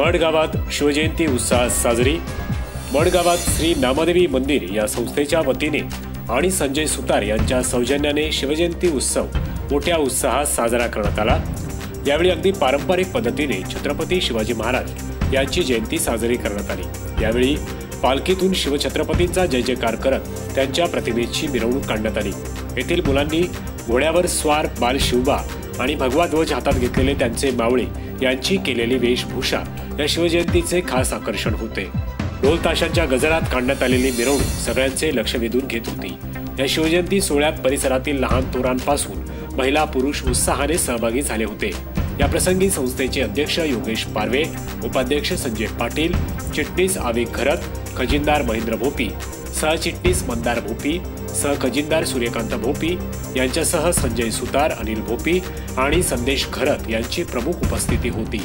मडगावात शिवजयंती उत्साहात साजरी. मडगावात श्री नामदेवी मंदिर या संस्थेच्या वतीने आणि संजय सुतार यांच्या सौजन्याने शिवजयंती उत्सव मोठ्या उत्साहात साजरा करण्यात आला. यावेळी अगदी पारंपरिक पद्धतीने छत्रपती शिवाजी महाराज यांची जयंती साजरी करण्यात आली. यावेळी पालखीतून शिवछत्रपतींचा जय जयकार करत त्यांच्या प्रतिमेची मिरवणूक काढण्यात आली. येथील मुलांनी घोड्यावर स्वार बाल शिवबा आणि भगवा ध्वज हातात घेतलेले त्यांचे मावळे यांची केलेली वेशभूषा या शिवजयंतीचे खास आकर्षण होते. ढोल ताशांच्या गजरात काढण्यात आलेली मिरवणूक सगळ्यांचे लक्ष वेधून घेत होती. या शिवजयंती सोहळ्यात परिसरातील लहान थोरांपासून महिला पुरुष उत्साहाने सहभागी झाले होते. या प्रसंगी संस्थेचे अध्यक्ष योगेश पारवे उपाध्यक्ष संजय पाटील चिटणीस आवेग खरत खजिनदार महेंद्र भोपी सहचिटणीस मंदार भोपी सहखजिनदार सूर्यकांत भोपी यांच्यासह संजय सुतार अनिल भोपी आणि संदेश घरत यांची प्रमुख उपस्थिती होती.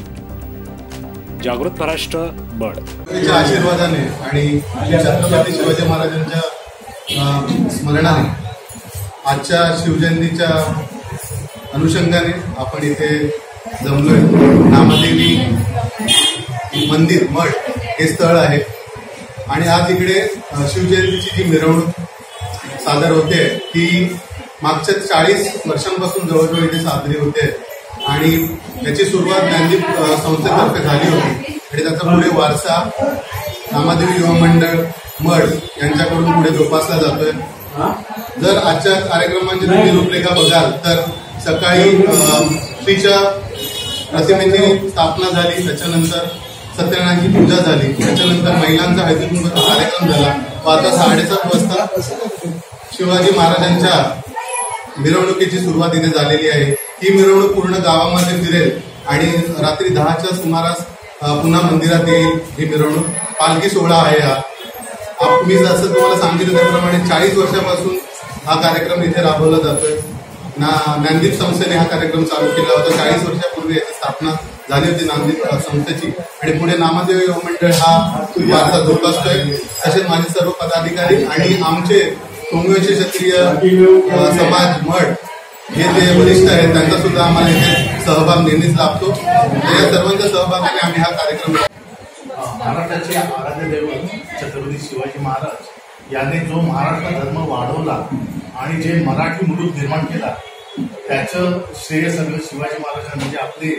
जागृत महाराष्ट्र बळ. त्यांच्या आशीर्वादाने आणि छत्रपती शिवाजी महाराजांच्या स्मरणाने आजच्या शिवजयंतीच्या अनुषंगाने आपण इथे जमलोय. नामदेवी मंदिर मठ हे स्थळ आहे. आणि आज इकडे शिवजयंतीची जी मिरवणूक सादर होते ती मागच्या चाळीस वर्षांपासून जवळजवळ इथे साजरी होते. आणि याची सुरुवात ज्ञानदीप संस्थेतर्फे झाली होती. आणि त्याचा पुढे वारसा नामादेवी युवा मंडळ मठ यांच्याकडून पुढे जोपासला जातोय. जर आजच्या कार्यक्रमांची तुम्ही रूपरेखा बघाल तर सकाळी श्रीच्या प्रतिमेची स्थापना झाली त्याच्यानंतर सत्यनारायणची पूजा झाली त्याच्यानंतर महिलांचा हळदीकुंकूचा कार्यक्रम झाला. व आता साडेसात वाजता शिवाजी महाराजांच्या मिरवणुकीची सुरुवात इथे झालेली आहे. ही मिरवणूक पूर्ण गावामध्ये फिरेल आणि रात्री दहाच्या सुमारास पुन्हा मंदिरात येईल. ही मिरवणूक पालखी सोहळा आहे हा. मी जसं तुम्हाला सांगितलं त्याप्रमाणे चाळीस वर्षापासून हा कार्यक्रम इथे राबवला जातोय. ना ज्ञानदीप संस्थेने हा कार्यक्रम चालू केला होता. चाळीस वर्षापूर्वी याची स्थापना झाली होती ज्ञानदीप संस्थेची. आणि पुढे नामदेव मंडळ हा वारसा जोपासतोय तसेच माझे सर्व पदाधिकारी आणि आमचे कोंगवेचे क्षत्रिय समाज मठ हे जे वरिष्ठ आहेत त्यांचा सुद्धा आम्हाला इथे सहभाग नेहमीच लाभतो. या सर्वांच्या सहभागाने आम्ही हा कार्यक्रम महाराष्ट्राचे आराध्य दैवत छत्रपती शिवाजी महाराज याने जो महाराष्ट्र धर्म वाढवला आणि जे मराठी मुलूक निर्माण केला त्याचं श्रेय सगळं शिवाजी महाराजांनी म्हणजे आपले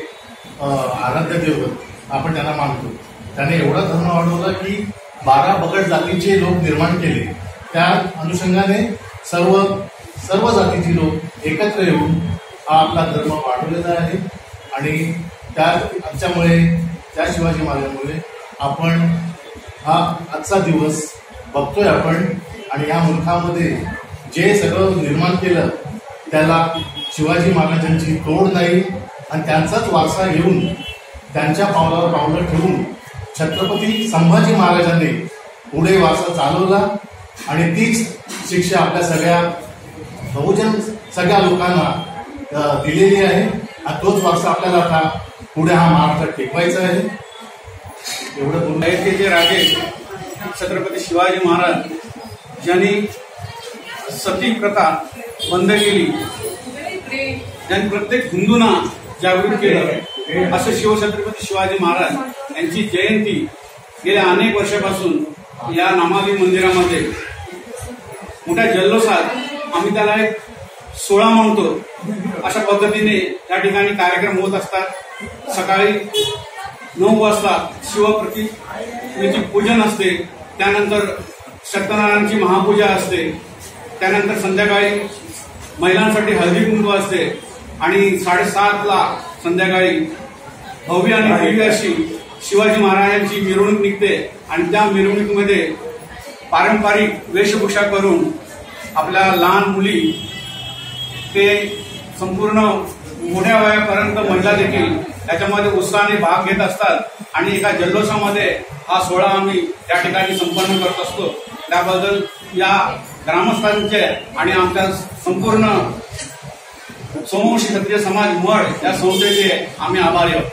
आराध्य दैवत आपण त्यांना मानतो. त्याने एवढा धर्म वाढवला की बारा बगड जातीचे लोक निर्माण केले. त्या अनुषंगाने सर्व सर्व जातीचे लोक एकत्र येऊन हा आपला धर्म वाढवलेला आहे. आणि त्या आमच्यामुळे त्या शिवाजी महाराजांमुळे आपण हा आजचा दिवस बघतोय आपण. आणि या मुलखामध्ये जे सगळं निर्माण केलं त्याला शिवाजी महाराजांची तोड नाही. आणि त्यांचाच वारसा घेऊन त्यांच्या पावलावर पावलं ठेवून छत्रपती संभाजी महाराजांनी पुढे वारसा चालवला. आणि तीच शिक्षा आपल्या सगळ्या बहुजन सगळ्या लोकांना दिलेली आहे. आणि तोच वारसा आपल्याला आता पुढे हा महाराष्ट्रात टिकवायचा आहे. एवढं बोलून जे राजे छत्रपती शिवाजी महाराज ज्यांनी सती प्रथा बंद केली ज्यांनी प्रत्येक हिंदूंना जागृत केलं असं शिवछत्रपती शिवाजी महाराज यांची जयंती गेल्या अनेक वर्षापासून या नामादेवी मंदिरामध्ये मोठ्या जल्लोषात आम्ही त्याला एक सोळा म्हणतो. अशा पद्धतीने त्या ठिकाणी कार्यक्रम होत असतात. सकाळी नऊ वाजता शिवप्रतिमेची पूजन असते. त्यानंतर सत्यनारायणची महापूजा असते. त्यानंतर संध्याकाळी महिलांसाठी हळदी कुंकू असते. आणि साडेसातला संध्याकाळी भव्य आणि भव्य अशी शिवाजी महाराजांची मिरवणूक निघते. आणि त्या मिरवणुकीमध्ये पारंपरिक वेशभूषा करून आपल्या लहान मुली ते संपूर्ण मोठ्या वयापर्यंत महिला देखील त्याच्यामध्ये उत्साहाने भाग घेत असतात. आणि एका जल्लोषामध्ये हा सोहळा आम्ही त्या ठिकाणी संपन्न करत असतो. त्याबद्दल या ग्रामस्थांचे आणि आमच्या संपूर्ण सोमवंशी क्षत्रिय समाज मळ या संस्थेचे आम्ही आभारी आहोत.